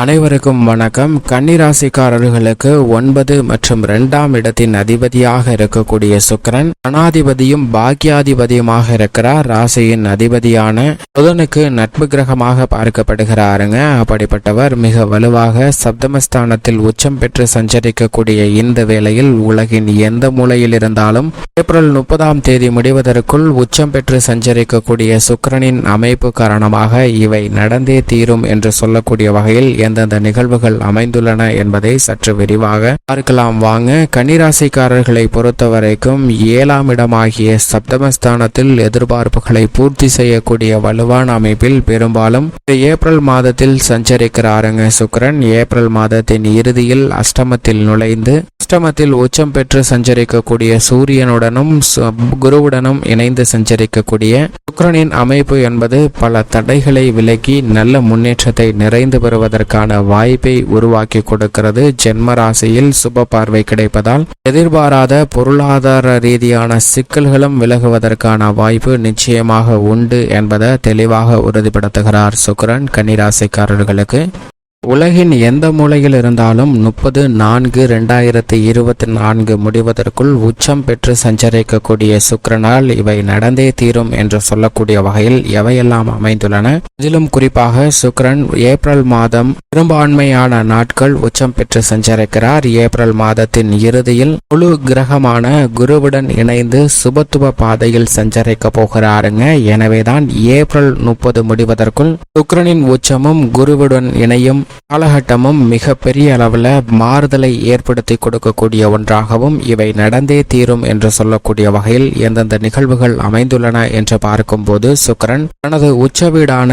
அனைவருக்கும் வணக்கம். கன்னிராசிக்காரர்களுக்கு ஒன்பது மற்றும் இரண்டாம் இடத்தின் அதிபதியாக இருக்கக்கூடிய சுக்கிரன் தனாதிபதியும் பாக்கியாதிபதியுமாக இருக்கிறார். ராசியின் அதிபதியான புதனுக்கு நட்பு கிரகமாக பார்க்கப்படுகிறாருங்க. அப்படிப்பட்டவர் மிக வலுவாக சப்தமஸ்தானத்தில் உச்சம் பெற்று சஞ்சரிக்கக்கூடிய இந்த வேளையில் உலகின் எந்த மூலையில் இருந்தாலும் ஏப்ரல் முப்பதாம் தேதி முடிவதற்குள் உச்சம் பெற்று சஞ்சரிக்கக்கூடிய சுக்கரனின் அமைப்பு காரணமாக இவை நடந்தே தீரும் என்று சொல்லக்கூடிய வகையில் எந்தெந்த நிகழ்வுகள் அமைந்துள்ளன என்பதை சற்று விரிவாக பார்க்கலாம். வாங்க கன்னிராசிக்காரர்களை பொறுத்தவரைக்கும் ஏழாம் இடமாகிய சப்தமஸ்தானத்தில் எதிர்பார்ப்புகளை பூர்த்தி செய்யக்கூடிய வலுவான அமைப்பில் பெரும்பாலும் ஏப்ரல் மாதத்தில் சஞ்சரிக்கிறாருங்க சுக்கிரன். ஏப்ரல் மாதத்தின் இறுதியில் அஷ்டமத்தில் நுழைந்து அஷ்டமத்தில் உச்சம் பெற்று சஞ்சரிக்கக்கூடிய சூரியனுடனும் குருவுடனும் இணைந்து சஞ்சரிக்கக்கூடிய சுக்கரனின் அமைப்பு என்பது பல தடைகளை விலக்கி நல்ல முன்னேற்றத்தை நிறைந்து பெறுவதற்கான வாய்ப்பை உருவாக்கி கொடுக்கிறது. ஜென்ம ராசியில் சுப பார்வை கிடைப்பதால் எதிர்பாராத பொருளாதார ரீதியான சிக்கல்களும் விலகுவதற்கான வாய்ப்பு நிச்சயமாக உண்டு என்பதை தெளிவாக உறுதிப்படுத்துகிறார் சுக்கிரன் கன்னிராசிக்காரர்களுக்கு. உலகின் எந்த மூலையில் இருந்தாலும் முப்பது நான்கு ரெண்டாயிரத்தி இருபத்தி நான்கு முடிவதற்குள் உச்சம் பெற்று சஞ்சரிக்கக்கூடிய சுக்கரனால் இவை நடந்தே தீரும் என்று சொல்லக்கூடிய வகையில் எவையெல்லாம் அமைந்துள்ளன? அதிலும் குறிப்பாக சுக்கிரன் ஏப்ரல் மாதம் பெரும்பான்மையான நாட்கள் உச்சம் பெற்று சஞ்சரிக்கிறார். ஏப்ரல் மாதத்தின் இறுதியில் முழு கிரகமான குருவுடன் இணைந்து சுபத்துவ பாதையில் சஞ்சரிக்க போகிறாருங்க. எனவேதான் ஏப்ரல் முப்பது முடிவதற்குள் சுக்கரனின் உச்சமும் குருவுடன் இணையும் காலகட்டமும் மிக பெரிய அளவில் மாறுதலை ஏற்படுத்தி கொடுக்கக்கூடிய ஒன்றாகவும் இவை நடந்தே தீரும் என்று சொல்லக்கூடிய வகையில் எந்தெந்த நிகழ்வுகள் அமைந்துள்ளன என்று பார்க்கும்போது சுக்கிரன் தனது உச்ச வீடான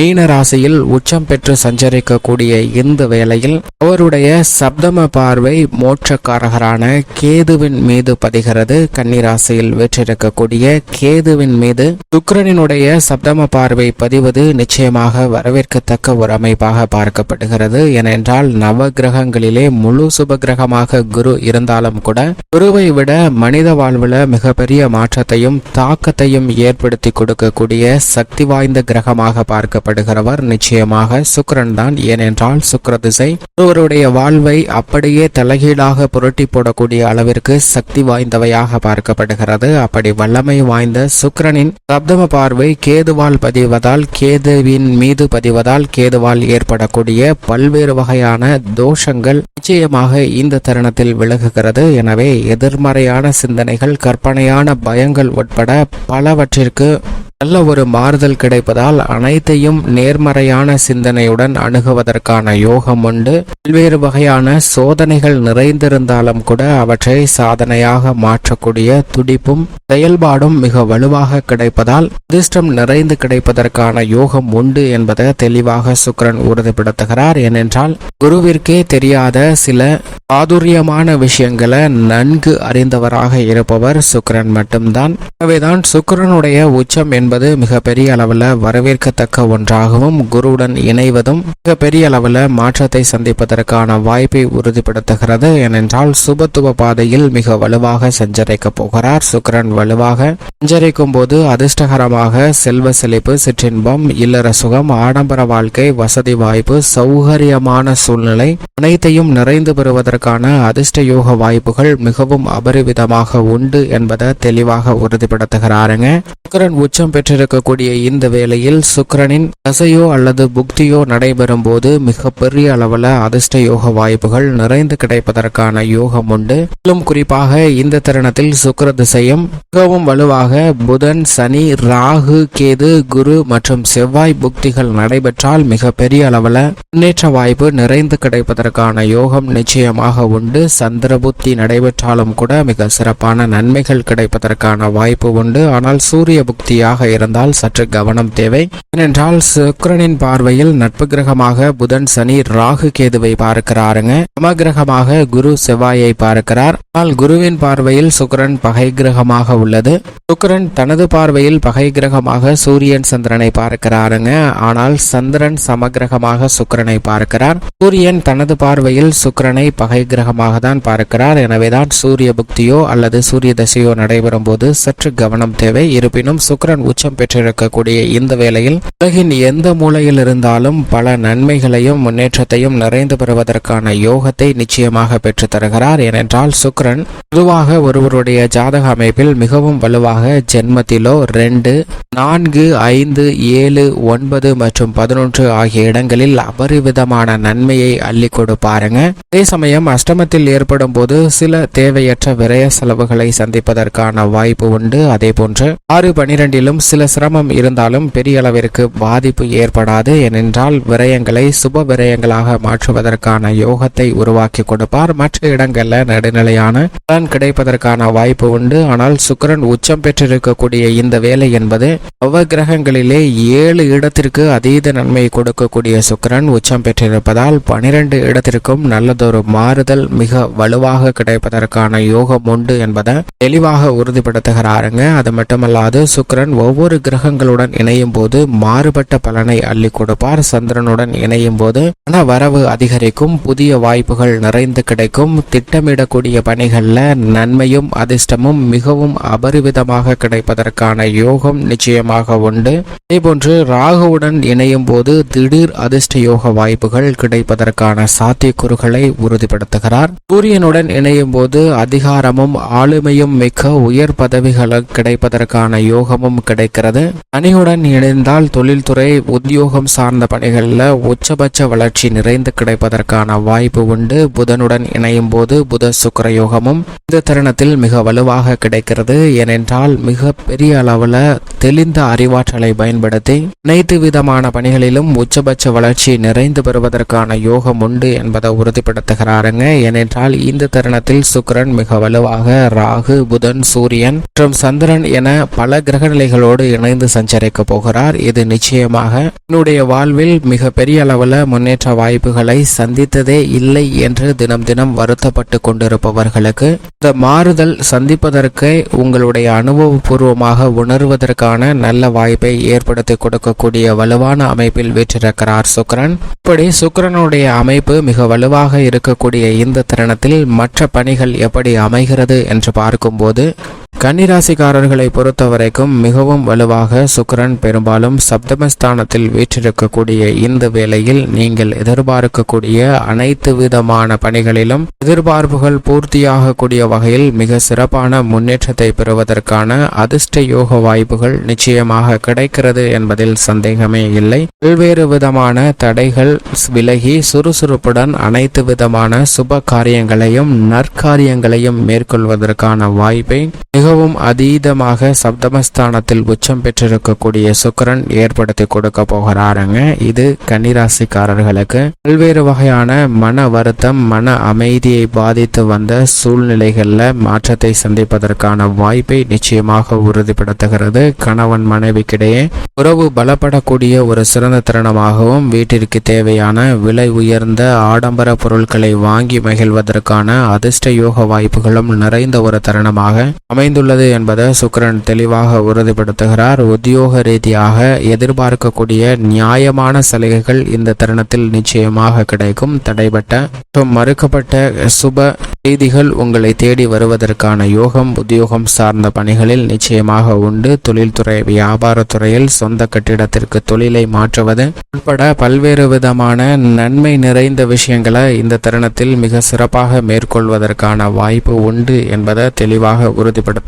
மீன ராசியில் உச்சம் பெற்று சஞ்சரிக்கக்கூடிய இந்த வேளையில் அவருடைய சப்தம பார்வை மோட்சக்காரகரான கேதுவின் மீது பதிகிறது. கன்னிராசியில் வெற்றிருக்கக்கூடிய கேதுவின் மீது சுக்கரனினுடைய சப்தம பார்வை பதிவது நிச்சயமாக வரவேற்கத்தக்க ஒரு அமைப்பாக பார்க்கப்படுகிறது. ஏனென்றால் நவ கிரகங்களிலே முழு சுப கிரகமாக குரு இருந்தாலும் கூட குருவை விட மனித வாழ்வில் மிகப்பெரிய மாற்றத்தையும் தாக்கத்தையும் ஏற்படுத்தி கொடுக்கக்கூடிய சக்தி வாய்ந்த கிரகமாக பார்க்க பார்க்கப்படுகிறவர் நிச்சயமாக சுக்கரன் தான் ஏனென்றால் சுக்கர திசை ஒருவருடைய வாழ்வை அப்படியே தலைகீழாக புரட்டி போடக்கூடிய அளவிற்கு சக்தி வாய்ந்தவையாக பார்க்கப்படுகிறது. அப்படி வல்லமை வாய்ந்த சுக்கரனின் சப்தம பார்வை கேதுவால் பதிவதால் கேதுவின் மீது பதிவதால் கேதுவால் ஏற்படக்கூடிய பல்வேறு வகையான தோஷங்கள் நிச்சயமாக இந்த தருணத்தில் விலகுகிறது. எனவே எதிர்மறையான சிந்தனைகள் கற்பனையான பயங்கள் உட்பட பலவற்றிற்கு நல்ல ஒரு மாறுதல் கிடைப்பதால் அனைத்தையும் நேர்மறையான சிந்தனையுடன் அணுகுவதற்கான யோகம் உண்டு. பல்வேறு வகையான சோதனைகள் நிறைந்திருந்தாலும் கூட அவற்றை சாதனையாக மாற்றக்கூடிய துடிப்பும் செயல்பாடும் மிக வலுவாக கிடைப்பதால் அதிர்ஷ்டம் நிறைந்து கிடைப்பதற்கான யோகம் உண்டு என்பதை தெளிவாக சுக்கிரன் உறுதிப்படுத்துகிறார். ஏனென்றால் குருவிற்கே தெரியாத சில சாதுரியமான விஷயங்களை நன்கு அறிந்தவராக இருப்பவர் சுக்கிரன் மட்டும்தான். எனவேதான் சுக்ரனுடைய உச்சம் என்பது என்பது மிகப்பெரிய அளவில் வரவேற்கத்தக்க ஒன்றாகவும் குருவுடன் இணைவதும் மிகப்பெரிய அளவில் மாற்றத்தை சந்திப்பதற்கான வாய்ப்பை உறுதிப்படுத்துகிறது. ஏனென்றால் சுபத்துவ பாதையில் மிக வலுவாக சஞ்சரிக்க போகிறார். சுக்கரன் வலுவாக சஞ்சரிக்கும் போது அதிர்ஷ்டகரமாக செல்வ செழிப்பு சிற்றின்பம் இல்லற சுகம் ஆடம்பர வாழ்க்கை வசதி வாய்ப்பு சௌகரியமான சூழ்நிலை அனைத்தையும் நிறைந்து பெறுவதற்கான அதிர்ஷ்ட யோக வாய்ப்புகள் மிகவும் அபரிவிதமாக உண்டு என்பதை தெளிவாக உறுதிப்படுத்துகிறாருங்க. சுக்கரன் உச்சம் பெற்றிருக்கக்கூடிய இந்த வேளையில் சுக்கரனின் தசையோ அல்லது புக்தியோ நடைபெறும் போது மிக பெரிய அளவில் அதிர்ஷ்ட யோக வாய்ப்புகள் நிறைந்து கிடைப்பதற்கான யோகம் உண்டு. மேலும் குறிப்பாக இந்த தருணத்தில் சுக்கர திசையும் மிகவும் வலுவாக புதன் சனி ராகு கேது குரு மற்றும் செவ்வாய் புக்திகள் நடைபெற்றால் மிக பெரிய அளவில் முன்னேற்ற வாய்ப்பு நிறைந்து கிடைப்பதற்கான யோகம் நிச்சயமாக உண்டு. சந்திர புத்தி நடைபெற்றாலும் கூட மிக சிறப்பான நன்மைகள் கிடைப்பதற்கான வாய்ப்பு உண்டு. ஆனால் சூரிய புக்தியாக இருந்தால் சற்று கவனம் தேவை. ஏனென்றால் சுக்கிரனின் பார்வையில் நட்பு கிரகமாக புதன் சனி ராகு கேதுவை பார்க்கிறாருங்க. சமகிரகமாக குரு செவ்வாயை பார்க்கிறார். ஆனால் குருவின் பார்வையில் சுக்கரன் பகை கிரகமாக உள்ளது. சுக்கரன் தனது பார்வையில் பகை கிரகமாக சூரியன் சந்திரனை பார்க்கிறாருங்க. ஆனால் சந்திரன் சமகிரகமாக சுக்கிரனை பார்க்கிறார். சூரியன் தனது பார்வையில் சுக்கிரனை பகை கிரகமாக தான் பார்க்கிறார். எனவேதான் சூரிய புக்தியோ அல்லது சூரிய தசையோ நடைபெறும் போது சற்று கவனம் தேவை. இருப்பினும் சுக்கிரன் உச்சம் பெற்றிருக்கக்கூடிய இந்த வேளையில் உலகின் எந்த மூலையில் இருந்தாலும் பல நன்மைகளையும் முன்னேற்றத்தையும் நிறைந்து பெறுவதற்கான யோகத்தை நிச்சயமாக பெற்று தருகிறார். ஏனென்றால் சுக்கிரன் பொதுவாக ஒருவருடைய ஜாதக அமைப்பில் மிகவும் வலுவாக ஜென்மத்திலோ ரெண்டு நான்கு ஐந்து ஏழு ஒன்பது மற்றும் பதினொன்று ஆகிய இடங்களில் அபரிவிதமான நன்மையை அள்ளி கொடுப்பாருங்க அதே சமயம் அஷ்டமத்தில் ஏற்படும் போது சில தேவையற்ற விரய செலவுகளை சந்திப்பதற்கான வாய்ப்பு உண்டு. அதே போன்று ஆறு பனிரெண்டிலும் சில சிரமம் இருந்தாலும் பெரிய அளவிற்கு பாதிப்பு ஏற்படாது ஏனென்றால் விரயங்களை சுப விரயங்களாக மாற்றுவதற்கான யோகத்தை உருவாக்கி கொடுப்பார். மற்ற இடங்களில் நடுநிலையான பலன் கிடைப்பதற்கான வாய்ப்பு உண்டு. ஆனால் சுக்கரன் உச்சம் பெற்றிருக்கக்கூடிய இந்த வேலை என்பது நவகிரகங்களிலே ஏழு இடத்திற்கு அதீத நன்மை கொடுக்கக்கூடிய சுக்கிரன் உச்சம் பெற்றிருப்பதால் பனிரெண்டு இடத்திற்கும் நல்லதொரு மாறுதல் மிக வலுவாக கிடைப்பதற்கான யோகம் உண்டு என்பதை தெளிவாக உறுதிப்படுத்துகிறாருங்க. அது மட்டுமல்லாது சுக்கிரன் ஒவ்வொரு கிரகங்களுடன் இணையும் போது மாறுபட்ட பலனை அள்ளி கொடுப்பார். சந்திரனுடன் இணையும் போது பண வரவு அதிகரிக்கும் புதிய வாய்ப்புகள் நிறைந்து கிடைக்கும். திட்டமிடக்கூடிய பணிகள்ல நன்மையும் அதிர்ஷ்டமும் மிகவும் அபரிவிதமாக கிடைப்பதற்கான யோகம் நிச்சயமாக உண்டு. அதேபோன்று ராகுவுடன் இணையும் போது திடீர் அதிர்ஷ்ட யோக வாய்ப்புகள் கிடைப்பதற்கான சாத்தியக்கூறுகளை உறுதிப்படுத்துகிறார். சூரியனுடன் இணையும் போது அதிகாரமும் ஆளுமையும் மிக்க உயர் பதவிகள் கிடைப்பதற்கான யோகமும் கிடை கிடைக்கிறது அணியுடன் இணைந்தால் தொழில்துறை உத்தியோகம் சார்ந்த பணிகளில் உச்சபட்ச வளர்ச்சி நிறைந்து கிடைப்பதற்கான வாய்ப்பு உண்டு. புதனுடன் இணையும் போது புத சுக்கர யோகமும் இந்த தருணத்தில் மிக வலுவாக கிடைக்கிறது. ஏனென்றால் மிக பெரிய அளவில் தெளிந்த அறிவாற்றலை பயன்படுத்தி அனைத்து விதமான பணிகளிலும் உச்சபட்ச வளர்ச்சி நிறைந்து பெறுவதற்கான யோகம் உண்டு என்பதை உறுதிப்படுத்துகிறாருங்க. ஏனென்றால் இந்த தருணத்தில் சுக்கரன் மிக வலுவாக ராகு புதன் சூரியன் மற்றும் சந்திரன் என பல கிரக நிலைகளோடு கிரகநிலைகளோடு இணைந்து சஞ்சரிக்க போகிறார். இது நிச்சயமாக என்னுடைய வாழ்வில் மிக பெரிய அளவில் முன்னேற்ற வாய்ப்புகளை சந்தித்ததே இல்லை என்று தினம் தினம் வருத்தப்பட்டு கொண்டிருப்பவர்களுக்கு இந்த மாறுதல் சந்திப்பதற்கு உங்களுடைய அனுபவபூர்வமாக உணர்வதற்கான நல்ல வாய்ப்பை ஏற்படுத்தி கொடுக்கக்கூடிய வலுவான அமைப்பில் வீற்றிருக்கிறார் சுக்ரன் இப்படி சுக்ரனுடைய அமைப்பு மிக வலுவாக இருக்கக்கூடிய இந்த தருணத்தில் மற்ற பணிகள் எப்படி அமைகிறது என்று பார்க்கும்போது கன்னிராசிக்காரர்களை பொறுத்தவரைக்கும் மிகவும் வலுவாக சுக்கிரன் பெரும்பாலும் சப்தமஸ்தானத்தில் வீற்றிருக்கக்கூடிய இந்த வேளையில் நீங்கள் எதிர்பார்க்கக்கூடிய அனைத்து விதமான பணிகளிலும் எதிர்பார்ப்புகள் பூர்த்தியாகக்கூடிய வகையில் மிக சிறப்பான முன்னேற்றத்தை பெறுவதற்கான அதிர்ஷ்ட யோக வாய்ப்புகள் நிச்சயமாக கிடைக்கிறது என்பதில் சந்தேகமே இல்லை. பல்வேறு விதமான தடைகள் விலகி சுறுசுறுப்புடன் அனைத்து விதமான சுப காரியங்களையும் நற்காரியங்களையும் மேற்கொள்வதற்கான வாய்ப்பை மிக மிகவும் அதீதமாக சப்தமஸ்தானத்தில் உச்சம் பெற்றிருக்கக்கூடிய சுக்கிரன் ஏற்படுத்தி கொடுக்க போகிறாருங்க. இது கன்னிராசிக்காரர்களுக்கு பல்வேறு வகையான மன வருத்தம் மன அமைதியை பாதித்து வந்த சூழ்நிலைகளில் மாற்றத்தை சந்திப்பதற்கான வாய்ப்பை நிச்சயமாக உறுதிப்படுத்துகிறது. கணவன் மனைவிக்கிடையே உறவு பலப்படக்கூடிய ஒரு சிறந்த தருணமாகவும் வீட்டிற்கு தேவையான விலை உயர்ந்த ஆடம்பர பொருட்களை வாங்கி மகிழ்வதற்கான அதிர்ஷ்ட யோக வாய்ப்புகளும் நிறைந்த ஒரு தருணமாக அமைந்துள்ளது. என்பதை சுக்கிரன் தெளிவாக உறுதிப்படுத்துகிறார். உத்தியோக ரீதியாக எதிர்பார்க்கக்கூடிய நியாயமான சலுகைகள் இந்த தருணத்தில் நிச்சயமாக கிடைக்கும். தடைபட்ட மற்றும் மறுக்கப்பட்ட சுப செய்திகள் உங்களை தேடி வருவதற்கான யோகம் உத்தியோகம் சார்ந்த பணிகளில் நிச்சயமாக உண்டு. தொழில்துறை வியாபாரத்துறையில் சொந்த கட்டிடத்திற்கு தொழிலை மாற்றுவது உட்பட பல்வேறு விதமான நன்மை நிறைந்த விஷயங்களை இந்த தருணத்தில் மிக சிறப்பாக மேற்கொள்வதற்கான வாய்ப்பு உண்டு என்பதை தெளிவாக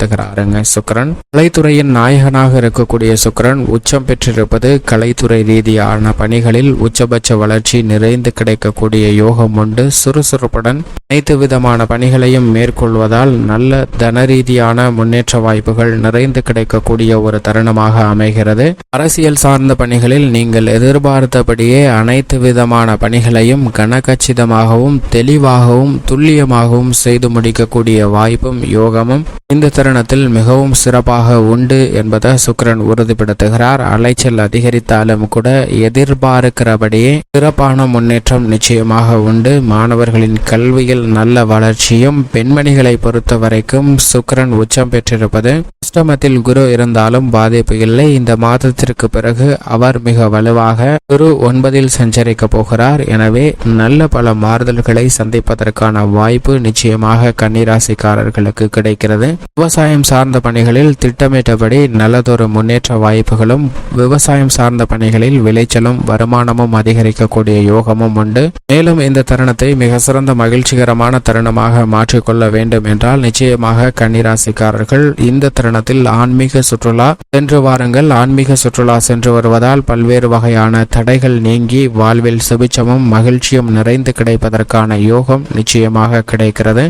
உறுதிப்படுத்துகிறாருங்க சுக்கரன்? கலைத்துறையின் நாயகனாக இருக்கக்கூடிய சுக்கரன் உச்சம் பெற்றிருப்பது கலைத்துறை ரீதியான பணிகளில் உச்சபட்ச வளர்ச்சி நிறைந்து கிடைக்கக்கூடிய யோகம் உண்டு. சுறுசுறுப்புடன் அனைத்து விதமான பணிகளையும் மேற்கொள்வதால் நல்ல தன ரீதியான முன்னேற்ற வாய்ப்புகள் நிறைந்து கிடைக்கக்கூடிய ஒரு தருணமாக அமைகிறது. அரசியல் சார்ந்த பணிகளில் நீங்கள் எதிர்பார்த்தபடியே அனைத்து விதமான பணிகளையும் கனகச்சிதமாகவும் தெளிவாகவும் துல்லியமாகவும் செய்து முடிக்கக்கூடிய வாய்ப்பும் யோகமும் இந்த தருணத்தில் மிகவும் சிறப்பாக உண்டு என்பதை சுக்கிரன் உறுதிப்படுத்துகிறார். அலைச்சல் அதிகரித்தாலும் கூட எதிர்பார்க்கிறபடியே சிறப்பான முன்னேற்றம் நிச்சயமாக உண்டு. மாணவர்களின் கல்வியில் நல்ல வளர்ச்சியும் பெண்மணிகளை பொறுத்த வரைக்கும் சுக்கரன் உச்சம் பெற்றிருப்பது அஷ்டமத்தில் குரு இருந்தாலும் பாதிப்பு இல்லை. இந்த மாதத்திற்கு பிறகு அவர் மிக வலுவாக குரு ஒன்பதில் சஞ்சரிக்க போகிறார். எனவே நல்ல பல மாறுதல்களை சந்திப்பதற்கான வாய்ப்பு நிச்சயமாக கன்னிராசிக்காரர்களுக்கு கிடைக்கிறது. விவசாயம் சார்ந்த பணிகளில் திட்டமிட்டபடி நல்லதொரு முன்னேற்ற வாய்ப்புகளும் விவசாயம் சார்ந்த பணிகளில் விளைச்சலும் வருமானமும் அதிகரிக்கக்கூடிய யோகமும் உண்டு. மேலும் இந்த தருணத்தை மிக சிறந்த மகிழ்ச்சிகரமான தருணமாக மாற்றிக்கொள்ள வேண்டும் என்றால் நிச்சயமாக கன்னிராசிக்காரர்கள் இந்த தருணத்தில் ஆன்மீக சுற்றுலா சென்று வாருங்கள். ஆன்மீக சுற்றுலா சென்று வருவதால் பல்வேறு வகையான தடைகள் நீங்கி வாழ்வில் சுபிச்சமும் மகிழ்ச்சியும் நிறைந்து கிடைப்பதற்கான யோகம் நிச்சயமாக கிடைக்கிறது.